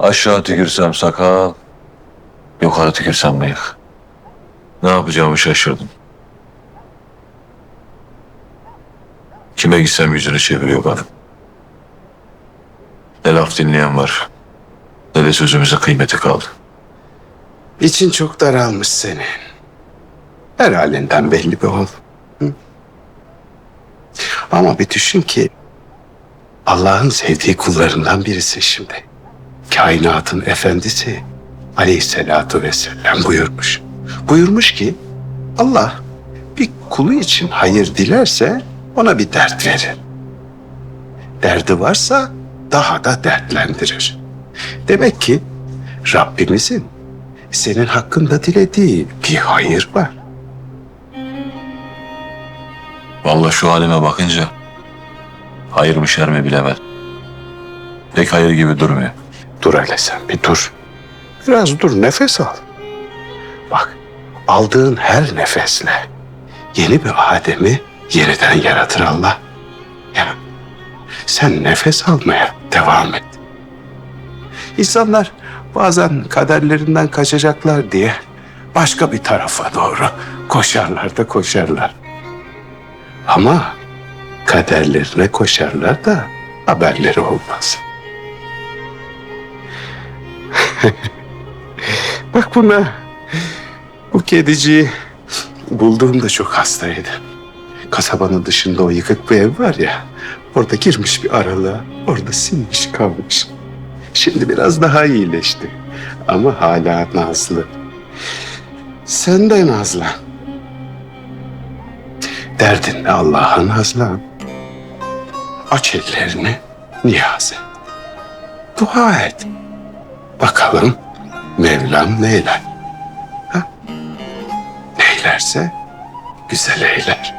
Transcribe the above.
Aşağı tükürsem sakal, yukarı tükürsem bıyık. Ne yapacağımı şaşırdım. Kime gitsem yüzünü çeviriyor bana. Ne laf dinleyen var, ne de sözümüze kıymeti kaldı. İçin çok daralmış senin. Her halinden belli bir. Hı? Ama bir düşün ki Allah'ın sevdiği kullarından birisi şimdi. Kainatın efendisi aleyhissalatu vesselam buyurmuş. Buyurmuş ki Allah bir kulu için hayır dilerse ona bir dert verir. Derdi varsa daha da dertlendirir. Demek ki Rabbimizin senin hakkında dilediği bir hayır var. Vallahi şu halime bakınca hayır mı şer mi bilemem. Pek hayır gibi durmuyor. Dur hele sen bir dur. Biraz dur nefes al. Bak aldığın her nefesle yeni bir Adem'i yeniden yaratır Allah. Ya sen nefes almaya devam et. İnsanlar bazen kaderlerinden kaçacaklar diye başka bir tarafa doğru koşarlar da koşarlar. Ama kaderlerine koşarlar da haberleri olmaz. Bak buna. Bu kediciyi bulduğumda çok hastaydı. Kasabanın dışında o yıkık bir ev var ya. Orada girmiş bir aralığa. Orada sinmiş kalmış. Şimdi biraz daha iyileşti. Ama hala nazlı. Sen de nazlan. Derdinle Allah'a nazlan. Aç ellerini niyaz et. Dua et. Bakalım Mevlam neyler? Ha? Neylerse güzel eyler.